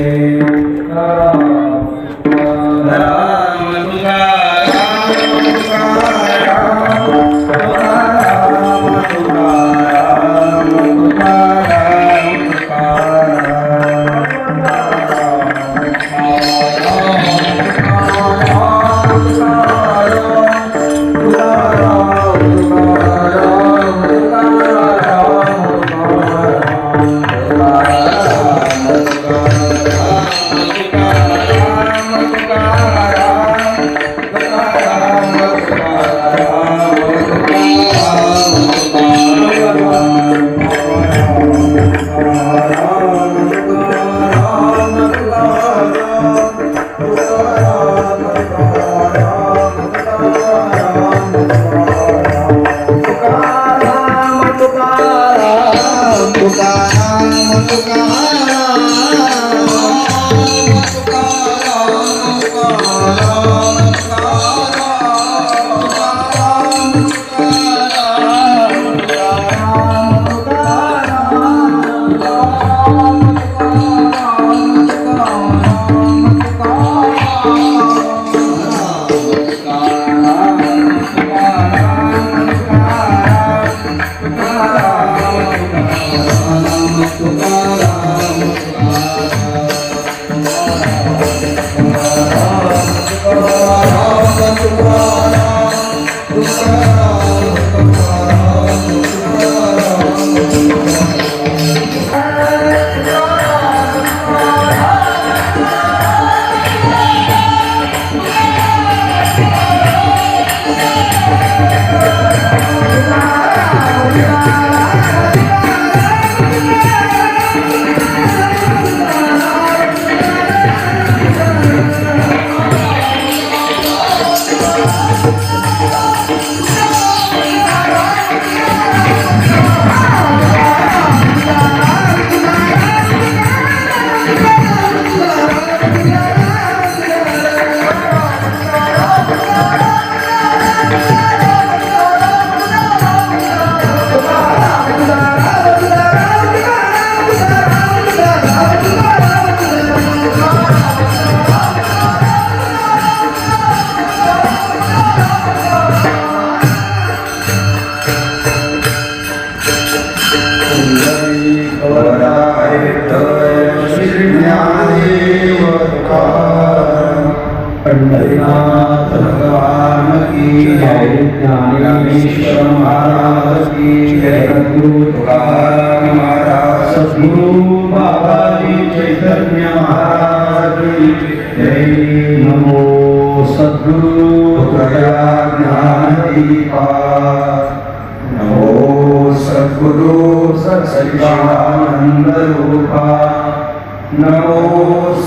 की जय पंढरीनाथ भगवान की जय ज्ञानेश्वर महाराज की जय सद्गुरु तुकाराम महाराज सद्गुरु बाबाजी चैतन्य महाराज की जय नमो सद्गुरु ज्ञान दीपा सद्गुरु सच्चिदानंद रूपा नमो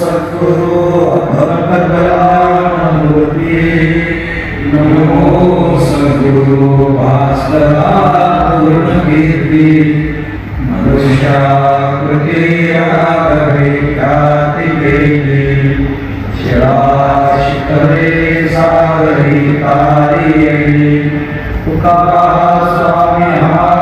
सद्गुरु भगवद्गीतामूर्ति नमो सद्गुरु भास्करा पूर्णकीर्ति मनुष्याकृति ख्याति देवी शिराशिखरे सागरी तारी तुकारा स्वामी हा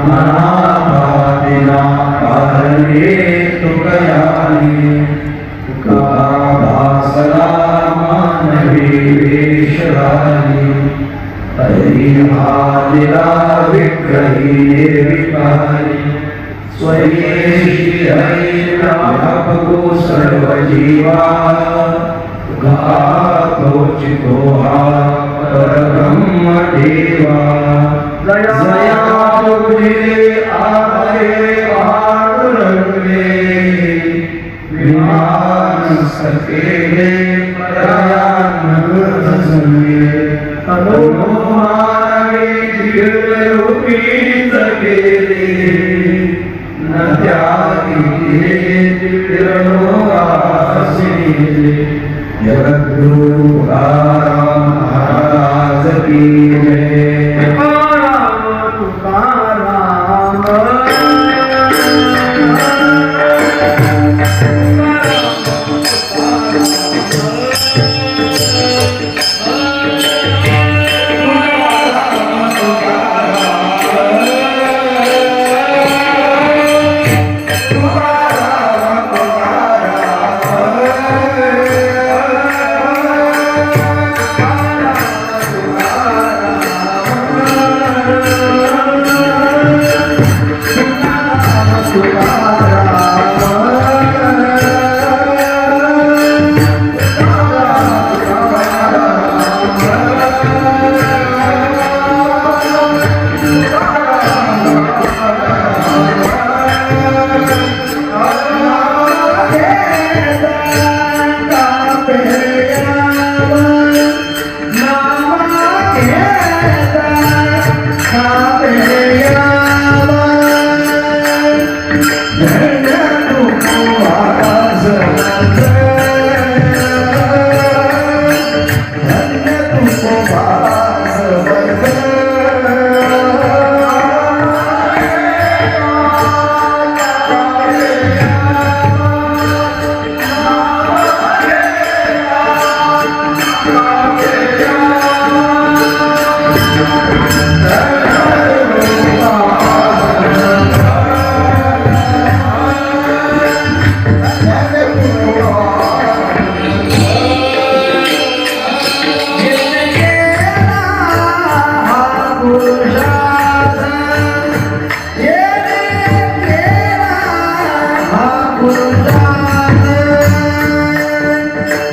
अनादिना कारणे तुकयानी तुका मानवी वेशरानी तरी विग्रही निर्विकारी स्वयेशी हा परब्रह्मदेवा जगद्गुरु महाराज की जय।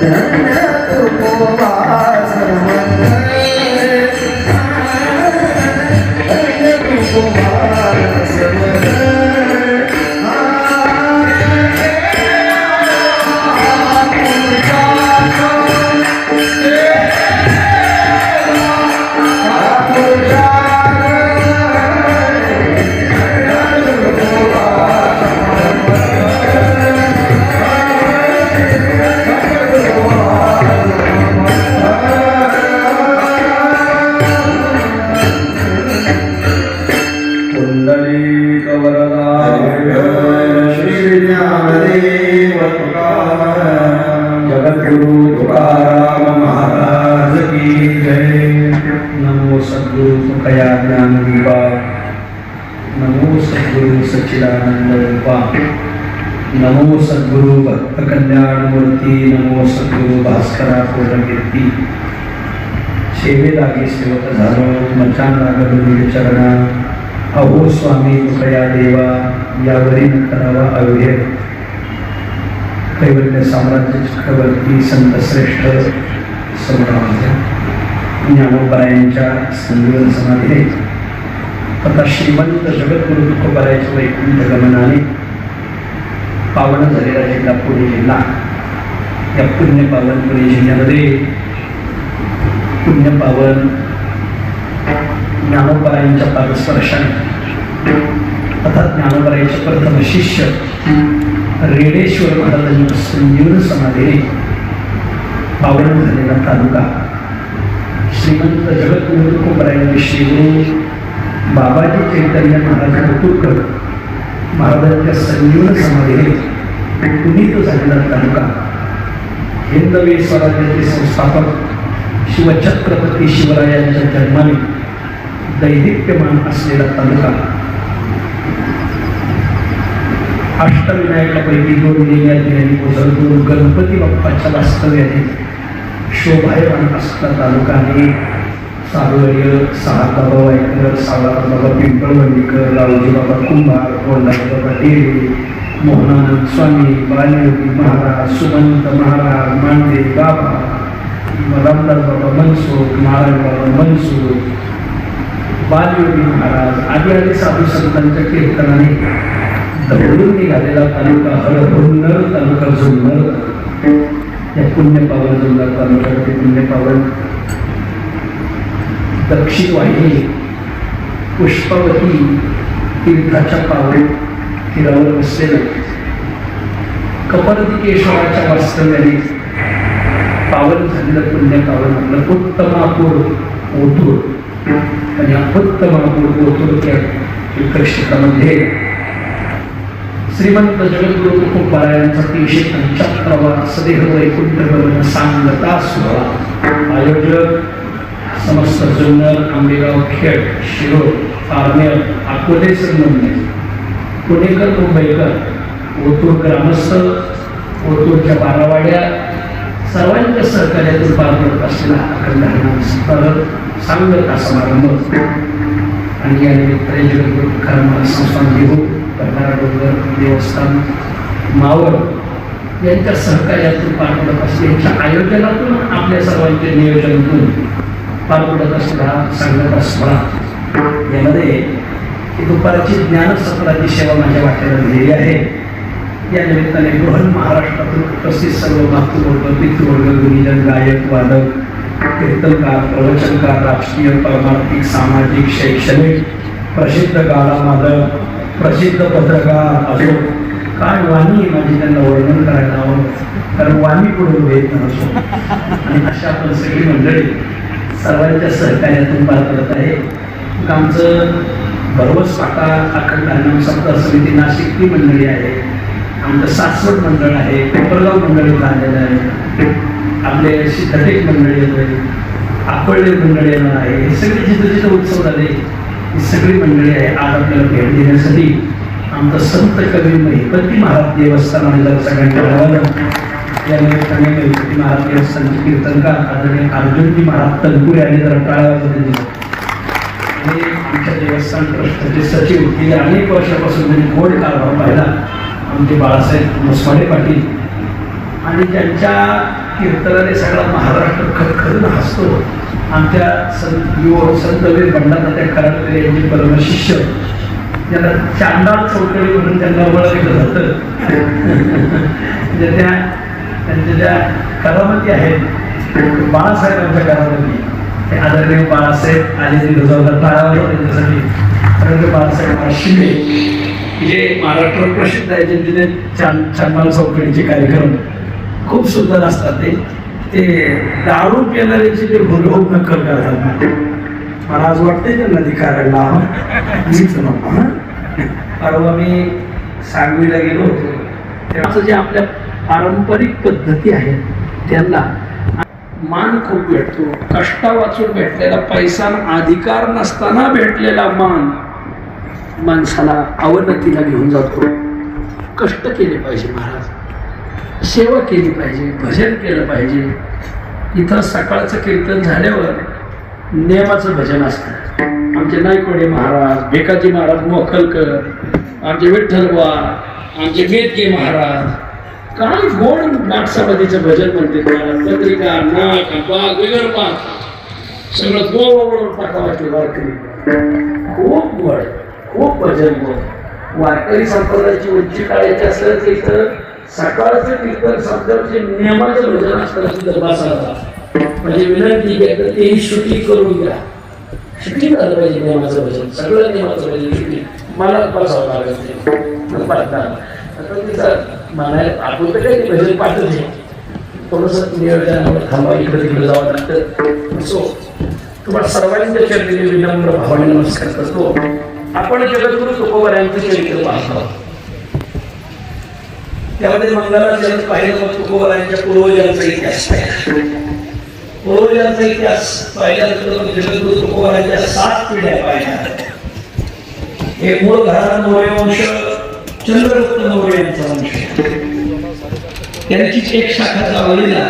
esperando. सेवक झालो मचान लागलो चरणा अहो स्वामी कृपया देवा यावरील करावा अवघे. कैवल्य साम्राज्य चक्रवर्ती संत श्रेष्ठ समरामध्ये ज्ञानोपरायांच्या संजीवन समाधीने तथा श्रीमंत जगद्गुरु तुकोबरायच्या वैकुंठ गमनाने पावन झालेला जिल्हा पुणे जिल्हा. या पुण्य पावन पुणे जिल्ह्यामध्ये पुण्य पावन ज्ञानोपरायांच्या पादस्पर्शाने. अर्थात ज्ञानोपरायांचे प्रथम शिष्य रेडेश्वर महाराजांच्या संजीवन समाधीने पावन झालेला तालुका. श्रीमंत जगद्गुरु तुकोबरायांचे श्रीगुरु बाबाजी चैतन्य महाराज कुतुरकर महाराजांच्या संजीवन समाधीने पुनीत झालेला तालुका. हिंदवी स्वराज्याचे संस्थापक शिवछत्रपती शिवरायांच्या जन्माने दैदिप्यमान असलेला तालुका अष्टविनायकापैकी दोन देव्या दिल्याने दोन गणपती बाप्पाच्या वास्तव्याने शोभायमान असला तालुका आणि सागवर्य सहा बाबा वायकर सावळा बाबा पिंपळवंडीकर लावजी बाबा कुंभार कोल्हाजी बाबा डेरे मोहनानंद स्वामी बालयोगी महाराज सुमंत महाराज मांडे बाबा मदामदार बाबा मनसुख नारायण बाबा मनसुख बालयोगी महाराज आदी आदी साधू संतांच्या कीर्तनाने दौडून निघालेला तालुका हरभुन्नर तालुका जुन्नर या पुण्य पावन जुन्नर तालुका पुण्य पुण्यपावन. दक्षिण वाहिनी पुष्पवती तीर्थाच्या पावन तीरावर बसलेलं कपर्दिकेश्वराच्या वास्तव्याने पावन झालेलं पुण्यपावन आपलं उत्तमापूर ओतूर. आणि या उत्तमापूर ओतूर या श्रीमंत जगद्गुरु तुकोबारायांचा तीनशे पंच्याहत्तरावा सदेह वैकुंठ सांगता सोहळा. आयोजक समस्त जुन्नर आंबेगाव खेड शिरोळ पारनेर अकोले संगमने पुणेकर मुंबईकर ओतूर ग्रामस्थ ओतूरच्या बारावाड्या सर्वांच्या सहकार्यातून पार पडत असलेला अखंड हरिनाम स्मरण सांगता समारंभ आणि या निमित्ताने जगद्गुरु संस्थान देऊ हो, भंडारा डोंगर देवस्थान मावळ यांच्या सहकार्यातून पार पडत असले यांच्या आयोजनातून आपल्या सर्वांच्या नियोजनातून पार पडत असला. हा सांगता यामध्ये ही दुपारची ज्ञानसत्राची सेवा माझ्या वाट्याला दिलेली आहे. या निमित्ताने बृहन महाराष्ट्रातून उपस्थित सर्व मातृवर्ग पितृवर्ग गुरुजन गायक वादक कीर्तनकार प्रवचनकार राजकीय परमार्थिक सामाजिक शैक्षणिक प्रसिद्ध गाडा प्रसिद्ध पत्रकार असो. काय वाणी माझी त्यांना वर्णन करायला हवं कारण वाणी पुढे येत नसो. आणि अशा आपण सगळी मंडळी सर्वांच्या सहकार्यातून पार करत आहे. आमचं भरवस पाटा अखंड अन्न सप्ताह समिती नाशिक ती मंडळी आहे. आमचं सासवड मंडळ आहे. पेपरगाव मंडळी बांधलेलं आहे. आपले सिद्धटेक मंडळी येत आहे आकवळे मंडळी येणार आहे हे सगळे जिथं जिथं उत्सव झाले ही सगळी मंडळी आहे आज आपल्याला भेट देण्यासाठी. आमचा संत कवी महिपती महाराज देवस्थान आणि जर सगळ्यांच्या या निमित्ताने गणपती महाराज देवस्थानचे कीर्तनकार आदरणीय अर्जुनजी महाराज तनपुरे यांनी जरा टाळ्या वाजवून आणि आमच्या देवस्थान ट्रस्टचे सचिव गेले अनेक वर्षापासून त्यांनी गोड कारभार पाहिला. आमचे बाळासाहेब मुसवाडे पाटील. आणि त्यांच्या कीर्तनाने सगळा महाराष्ट्र खरखरून हसतो आमच्या संत युव संतवीर भंडारा त्या खराडकर यांचे परमशिष्य ज्याला चांदा चौकडी म्हणून त्यांना ओळखलं जातं म्हणजे त्या त्यांच्या ज्या करामती आहेत बाळासाहेबांच्या करामती ते आदरणीय बाळासाहेब आले दिवसाला टाळावर त्यांच्यासाठी आदरणीय बाळासाहेब शिंदे जे महाराष्ट्र प्रसिद्ध आहे त्यांचे ते चांद चांदमाल चौकडीचे कार्यक्रम. खूप सुंदर असतात ते. ते दारू पिणाऱ्याची ते हुरहुर नक्कल करतात मला आज वाटतंय त्यांना ती करायला मीच नको परवा मी सांगवीला गेलो होतो. त्याचं जे आपल्या पारंपरिक पद्धती आहेत त्यांना मान खूप भेटतो. कष्टा वाचून भेटलेला पैसा अधिकार नसताना भेटलेला मान माणसाला अवनतीला घेऊन जातो. कष्ट केले पाहिजे महाराज. सेवा केली पाहिजे भजन केलं पाहिजे. इथं सकाळचं कीर्तन झाल्यावर नेमाचं भजन असतं. आमचे नायकोडे महाराज भेकाजी महाराज मोखलकर आमचे विठ्ठलवा आमचे मेदगे महाराज काय गोड नाटसामधीचं भजन म्हणते पत्रिका नाक बाग वेगळं पाक सगळं गोड टाकावाचे वारकरी. खूप गोड खूप भजन गोड. वारकरी संप्रदायाची उंची काढायची असेल तर सकाळचं कीर्तन संपल्यावरचे नियमाचं भजन असताना तिथं बसायला म्हणजे विनंती आहे तर तेही शूटिंग करून घ्या. शुटी झालं पाहिजे नियमाचं भजन. सगळं नियमाचं भजन शुटी मला बसावं लागत नाही. मला आता म्हणायला आपण तर काही भजन पाठत नाही. थोडंसं नियोजनावर थांबा इकडे तिकडे जावं लागतं. सो तुम्हाला सर्वांच्या चरणी विनम्र भावाने नमस्कार करतो. आपण जगद्गुरु तुकोबऱ्यांचं चरित्र पाहतो त्यामध्ये मंगलाचरण पाहिलं मग पूर्वजांचा इतिहास पाहिला. पूर्वजांचा इतिहास पाहिल्यानंतर मग जगद्गुरु तुकोबऱ्यांच्या सात पिढ्या पाहिल्या. हे मूळ घराणा मौर्य वंश चंद्रगुप्त मौर्य यांचा वंश. त्यांचीच एक शाखा जावळीला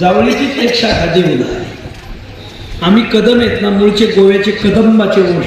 जावळीचीच एक शाखा देवीला आम्ही कदम आहेत ना मूळचे गोव्याचे कदंबाचे वंश